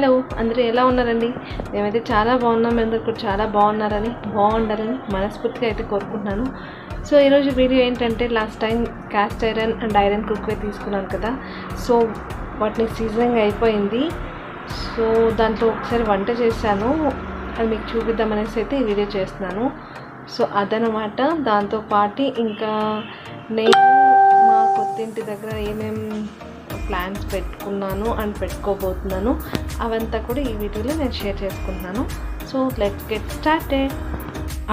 Hello అందరూ ఎలా ఉన్నారండి? మేమైతే చాలా బాగున్నాం అందరూ కూడా చాలా బాగున్నారని బాగుండాలని మనస్ఫూర్తిగా అయితే కోరుకుంటున్నాను. సో ఈరోజు వీడియో ఏంటంటే last time cast iron and iron cookware తీసుకున్నాను కదా. సో వాటిని సీజనింగ్ అయిపోయింది. సో దాంట్లో ఒకసారి వంట చేశాను. అది మీకు చూపిద్దామనేసి అయితే ఈ వీడియో చేస్తున్నాను. సో అదనమాట. దాంతోపాటు ఇంకా నేను మా కొత్తింటి దగ్గర ఏమేమి ప్లాన్స్ పెట్టుకున్నాను అండ్ పెట్టుకోబోతున్నాను. అవంతా కూడా ఈ వీడియోలో నేను షేర్ చేసుకుంటున్నాను. So let get started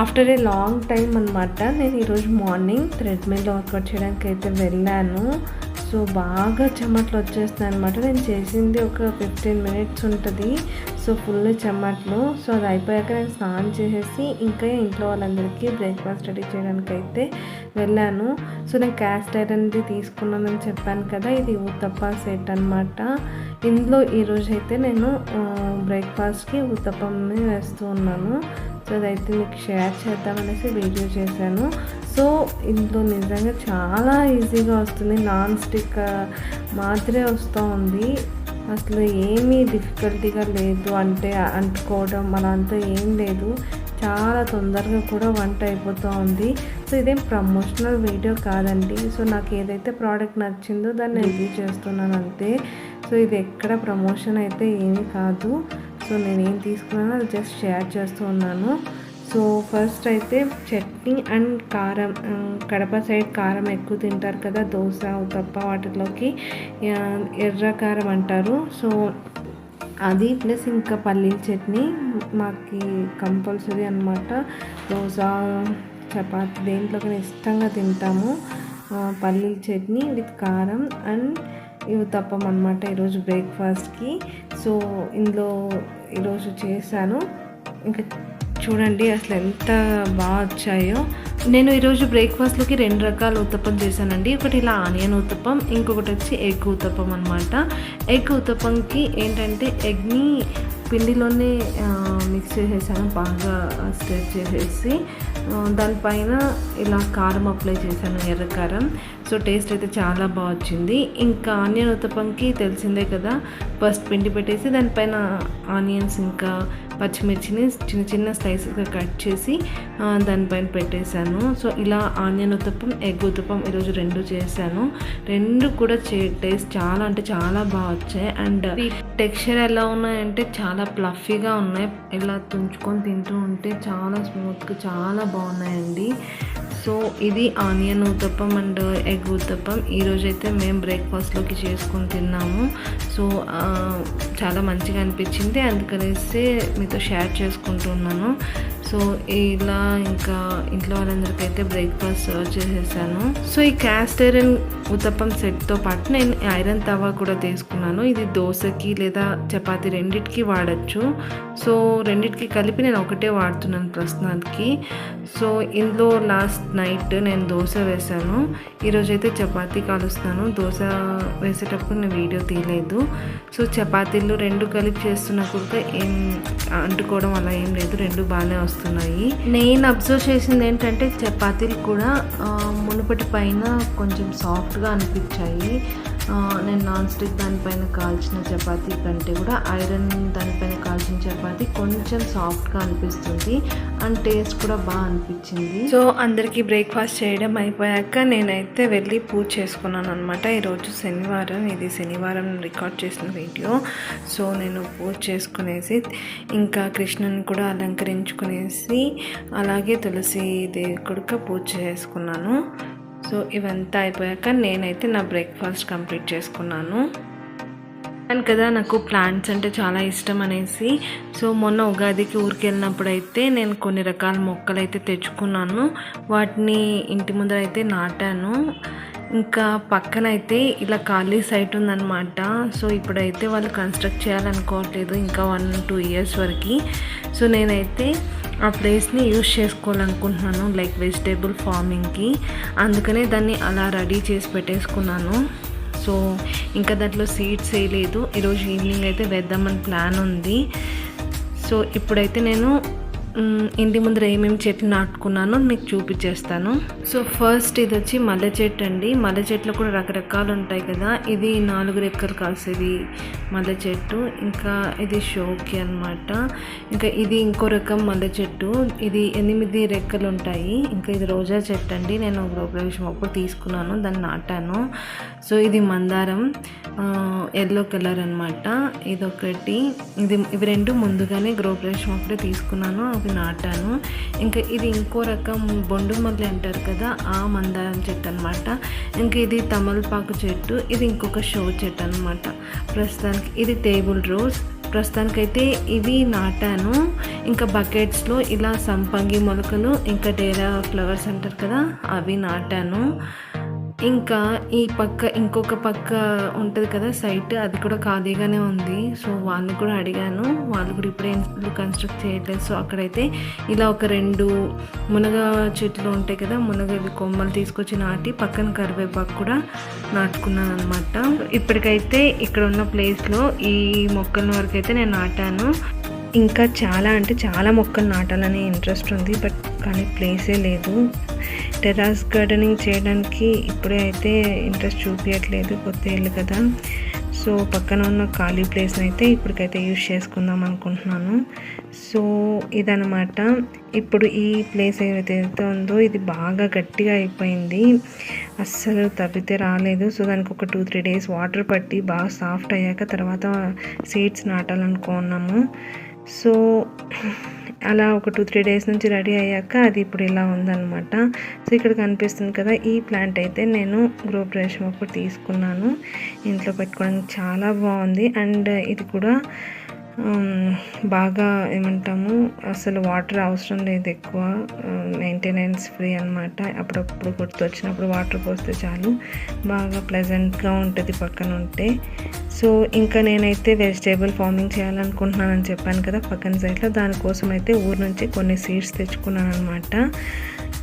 after a long time అనమాట నేను ఈరోజు మార్నింగ్ థ్రెడ్మిల్ వర్కౌట్ చేయడానికి అయితే వెళ్ళాను. సో బాగా చెమట్లు వచ్చేస్తున్నాయి అనమాట నేను చేసింది ఒక ఫిఫ్టీన్ మినిట్స్ ఉంటుంది. సో ఫుల్ చెమ్మట్లు సో అది అయిపోయాక నేను స్నానం చేసేసి ఇంకా ఇంట్లో వాళ్ళందరికీ బ్రేక్ఫాస్ట్ రెడీ చేయడానికి అయితే వెళ్ళాను. సో నేను క్యాస్ట్ ఐరన్ది తీసుకున్నానని చెప్పాను కదా ఇది ఉత్తప్ప సెట్ అనమాట ఇందులో ఈరోజు అయితే నేను బ్రేక్ఫాస్ట్కి ఉత్తప్పని వేస్తూ ఉన్నాను. సో అదైతే మీకు షేర్ చేద్దామనేసి వీడియో చేశాను. సో ఇందులో నిజంగా చాలా ఈజీగా వస్తుంది. నాన్ స్టిక్ మాత్రమే వస్తూ ఉంది. అసలు ఏమీ డిఫికల్టీగా లేదు అంటే అంటుకోవడం అలాంతా ఏం లేదు. చాలా తొందరగా కూడా వంట అయిపోతూ ఉంది. సో ఇదేం ప్రమోషనల్ వీడియో కాదండి. సో నాకు ఏదైతే ప్రోడక్ట్ నచ్చిందో దాన్ని రివ్యూ చేస్తున్నాను అంతే. సో ఇది ఎక్కడ ప్రమోషన్ అయితే ఏమీ కాదు. సో నేను ఏం తీసుకున్నానో అది జస్ట్ షేర్ చేస్తూ ఉన్నాను. సో ఫస్ట్ అయితే చట్నీ అండ్ కారం కడప సైడ్ కారం ఎక్కువ తింటారు కదా దోశ తప్ప వాటిలోకి ఎర్ర కారం అంటారు. సో అది ప్లస్ ఇంకా పల్లీల చట్నీ మాకు కంపల్సరీ అనమాట దోశ చపాతి దేంట్లోకి ఇష్టంగా తింటాము. పల్లీల చట్నీ విత్ కారం అండ్ ఇవి తప్పం అనమాట ఈరోజు బ్రేక్ఫాస్ట్కి సో ఇందులో ఈరోజు చేశాను. ఇంకా చూడండి అసలు ఎంత బాగా వచ్చాయో. నేను ఈరోజు బ్రేక్ఫాస్ట్లోకి రెండు రకాల ఉత్తప్పం చేశానండి. ఒకటి ఇలా ఆనియన్ ఉత్తప్పం ఇంకొకటి వచ్చి ఎగ్ ఉత్తప్పం అనమాట ఎగ్ ఉత్తప్పంకి ఏంటంటే ఎగ్ని పిండిలోనే మిక్స్ చేసేసాను బాగా స్టెచ్ చేసేసి దానిపైన ఇలా కారం అప్లై చేశాను ఎర్ర కారం. సో టేస్ట్ అయితే చాలా బాగా వచ్చింది. ఇంకా ఆనియన్ ఉత్తపంకి తెలిసిందే కదా ఫస్ట్ పిండి పెట్టేసి దానిపైన ఆనియన్స్ ఇంకా పచ్చిమిర్చిని చిన్న చిన్న స్లైసెస్గా కట్ చేసి దానిపైన పెట్టేశాను. సో ఇలా ఆనియన్ ఉత్తపం ఎగ్ ఉత్తపం ఈరోజు రెండు చేశాను. రెండు కూడా చే టేస్ట్ చాలా అంటే చాలా బాగా వచ్చాయి. అండ్ టెక్స్చర్ ఎలా ఉన్నాయంటే చాలా ప్లఫీగా ఉన్నాయి. ఇలా తుంచుకొని తింటూ ఉంటే చాలా స్మూత్గా చాలా బాగున్నాయండి. సో ఇది onion uttapam and egg uttapam ఈరోజైతే మేము బ్రేక్ఫాస్ట్లోకి చేసుకొని తిన్నాము. సో చాలా మంచిగా అనిపించింది. అందుకనేసి మీతో షేర్ చేసుకుంటున్నాను సో ఇలా ఇంకా ఇంట్లో వాళ్ళందరికీ అయితే బ్రేక్ఫాస్ట్ సర్వ్ చేసేసాను. సో ఈ క్యాస్ట్ ఐరన్ ఉత్తప్పం సెట్తో పాటు నేను ఐరన్ తవా కూడా తీసుకున్నాను. ఇది దోశకి లేదా చపాతి రెండిటికి వాడచ్చు. సో రెండిటికి కలిపి నేను ఒకటే వాడుతున్నాను ప్రస్తుతానికి. సో ఇందులో లాస్ట్ నైట్ నేను దోశ వేశాను ఈరోజు అయితే చపాతీ కాలుస్తాను దోశ వేసేటప్పుడు నేను వీడియో తీయలేదు. సో చపాతీలు రెండు కలిపి చేస్తున్నప్పుడు ఏం అంటుకోవడం అలా ఏం లేదు. రెండు బాగానే వస్తున్నాయి. నేను అబ్జర్వ్ చేసింది ఏంటంటే చపాతీలు కూడా మునుపటి పైన కొంచెం సాఫ్ట్గా అనిపించాయి. నేను నాన్ స్టిక్ దానిపైన కాల్చిన చపాతీ కంటే కూడా ఐరన్ దానిపైన కాల్చిన చపాతీ కొంచెం సాఫ్ట్గా అనిపిస్తుంది అండ్ టేస్ట్ కూడా బాగా అనిపించింది. సో అందరికీ బ్రేక్ఫాస్ట్ చేయడం అయిపోయాక నేనైతే వెళ్ళి పూజ చేసుకున్నాను అనమాట ఈరోజు శనివారం ఇది శనివారం రికార్డ్ చేసిన వీడియో సో నేను పూజ చేసుకునేసి ఇంకా కృష్ణుని కూడా అలంకరించుకునేసి అలాగే తులసి దేవుడికి పూజ చేసుకున్నాను. సో ఇవంతా అయిపోయాక నేనైతే నా బ్రేక్ఫాస్ట్ కంప్లీట్ చేసుకున్నాను. అండ్ కదా నాకు ప్లాంట్స్ అంటే చాలా ఇష్టం అనేసి. సో మొన్న ఉగాదికి ఊరికి వెళ్ళినప్పుడు అయితే నేను కొన్ని రకాల మొక్కలు అయితే తెచ్చుకున్నాను. వాటిని ఇంటి ముందర అయితే నాటాను. ఇంకా పక్కన అయితే ఇలా ఖాళీ సైట్ ఉందన్నమాట. సో ఇప్పుడైతే వాళ్ళు కన్స్ట్రక్ట్ చేయాలనుకోవట్లేదు ఇంకా వన్ టూ ఇయర్స్ వరకు. సో నేనైతే ఆ ప్లేస్ని యూజ్ చేసుకోవాలనుకుంటున్నాను లైక్ వెజిటేబుల్ ఫార్మింగ్కి. అందుకనే దాన్ని అలా రెడీ చేసి పెట్టేసుకున్నాను. సో ఇంకా దాంట్లో సీడ్స్ వేయలేదు. ఈరోజు ఈవినింగ్ అయితే వేద్దామని ప్లాన్ ఉంది. సో ఇప్పుడైతే నేను ఇంటి ముందర ఏమేమి చెట్లు నాటుకున్నానో మీకు చూపించేస్తాను. సో ఫస్ట్ ఇది వచ్చి మల్లె చెట్టు అండి. మల్లె చెట్లు కూడా రకరకాలు ఉంటాయి కదా. ఇది నాలుగు రెక్కలు కాసేది మల్లె చెట్టు. ఇంకా ఇది షోకి అన్నమాట. ఇంకా ఇది ఇంకో రకం మల్లె చెట్టు. ఇది ఎనిమిది రెక్కలు ఉంటాయి. ఇంకా ఇది రోజా చెట్టు అండి. నేను గృహప్రవేశం అప్పుడు తీసుకున్నాను దాన్ని నాటాను. సో ఇది మందారం ఎల్లో కలర్ అనమాట ఇదొకటి. ఇది ఇవి రెండు ముందుగానే గృహప్రవేశం అప్పుడే తీసుకున్నాను. అవి నాటాను. ఇంకా ఇది ఇంకో రకం బొండు మల్లి అంటారు కదా ఆ మందారం చెట్టు అనమాట ఇంకా ఇది తమలపాకు చెట్టు ఇది ఇంకొక షో చెట్టు అనమాట ప్రస్తుతానికి ఇది టేబుల్ రోజ్. ప్రస్తుతానికైతే ఇవి నాటాను. ఇంకా బకెట్స్లో ఇలా సంపంగి మొలకలు ఇంకా డేరా ఫ్లవర్స్ అంటారు కదా అవి నాటాను. ఇంకా ఈ పక్క ఇంకొక పక్క ఉంటుంది కదా సైట్ అది కూడా ఖాళీగానే ఉంది. సో వాళ్ళని కూడా అడిగాను. వాళ్ళు కూడా ఇప్పుడే ఇల్లు కన్స్ట్రక్ట్ చేయట్లేదు. సో అక్కడైతే ఇలా ఒక రెండు మునగ చెట్లు ఉంటాయి కదా మునగ ఇవి కొమ్మలు తీసుకొచ్చి నాటి పక్కన కరివేపాకు కూడా నాటుకున్నాను అనమాట ఇప్పటికైతే ఇక్కడ ఉన్న ప్లేస్లో ఈ మొక్కల వరకు అయితే నేను నాటాను. ఇంకా చాలా అంటే చాలా మొక్కలు నాటాలని ఇంట్రెస్ట్ ఉంది బట్ కానీ ప్లేసే లేదు. టెరాస్ గార్డెనింగ్ చేయడానికి ఇప్పుడే అయితే ఇంట్రెస్ట్ చూపించట్లేదు కొత్త ఇల్లు కదా. సో పక్కన ఉన్న ఖాళీ ప్లేస్ని అయితే ఇప్పటికైతే యూజ్ చేసుకుందాం అనుకుంటున్నాను. సో ఇదనమాట ఇప్పుడు ఈ ప్లేస్ ఏదైతే ఉందో ఇది బాగా గట్టిగా అయిపోయింది. అస్సలు తవ్వితే రాలేదు. సో దానికి ఒక టూ త్రీ డేస్ వాటర్ పట్టి బాగా సాఫ్ట్ అయ్యాక తర్వాత సీడ్స్ నాటాలనుకున్నాము. సో అలా ఒక టూ త్రీ డేస్ నుంచి రెడీ అయ్యాక అది ఇప్పుడు ఇలా ఉందన్నమాట. సో ఇక్కడ కనిపిస్తుంది కదా ఈ ప్లాంట్ అయితే నేను గృహప్రవేశం అప్పుడు తీసుకున్నాను. ఇంట్లో పెట్టుకోవడానికి చాలా బాగుంది. అండ్ ఇది కూడా బాగా ఏమంటాము అసలు వాటర్ అవసరం లేదు ఎక్కువ మెయింటెనెన్స్ ఫ్రీ అనమాట అప్పుడప్పుడు గుర్తొచ్చినప్పుడు వాటర్ పోస్తే చాలు. బాగా ప్లెజెంట్గా ఉంటుంది పక్కన ఉంటే. సో ఇంకా నేనైతే వెజిటేబుల్ ఫార్మింగ్ చేయాలనుకుంటున్నానని చెప్పాను కదా పక్కన సైడ్లో దానికోసం అయితే ఊరు నుంచి కొన్ని సీడ్స్ తెచ్చుకున్నాను అనమాట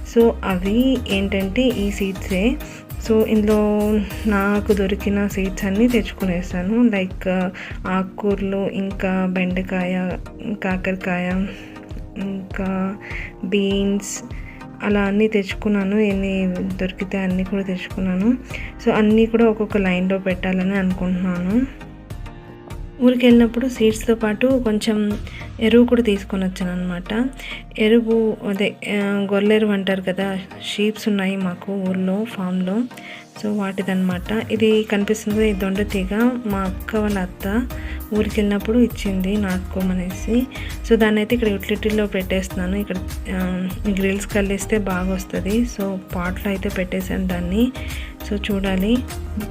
సో అవి ఏంటంటే ఈ సీడ్సే సో ఇందులో నాకు దొరికిన సీడ్స్ అన్నీ తెచ్చుకునేసాను. లైక్ ఆకుకూరలు ఇంకా బెండకాయ కాకరకాయ ఇంకా బీన్స్ అలా అన్నీ తెచ్చుకున్నాను. ఎన్ని దొరికితే అన్నీ కూడా తెచ్చుకున్నాను. సో అన్నీ కూడా ఒక్కొక్క లైన్లో పెట్టాలని అనుకుంటున్నాను. ఊరికి వెళ్ళినప్పుడు సీడ్స్తో పాటు కొంచెం ఎరువు కూడా తీసుకొని వచ్చాను అనమాట ఎరువు అదే గొల్లెరువు అంటారు కదా షీప్స్ ఉన్నాయి మాకు ఊర్లో ఫామ్లో. సో వాటిదన్నమాట. ఇది కనిపిస్తుంది దొండ తీగ. మా అక్క వాళ్ళ అత్త ఊరికి వెళ్ళినప్పుడు ఇచ్చింది నాటుకోమనేసి సో దాన్ని అయితే ఇక్కడ యూటిలిటీలో పెట్టేస్తున్నాను. ఇక్కడ గ్రిల్స్ కలిస్తే బాగా వస్తుంది సో పాట్లో అయితే పెట్టేశాను దాన్ని. సో చూడాలి.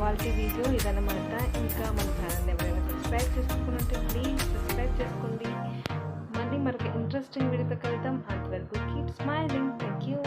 వాళ్ళకి వీడియో ఇదనమాట ఇంకా సబ్స్క్రైబ్ చేసుకుంటే ప్లీజ్ సబ్స్క్రైబ్ చేసుకోండి. మళ్ళీ మరొక ఇంట్రెస్టింగ్ వీడియోతో కలుద్దాం. అంతవరకు కీప్ స్మైలింగ్ థ్యాంక్ యూ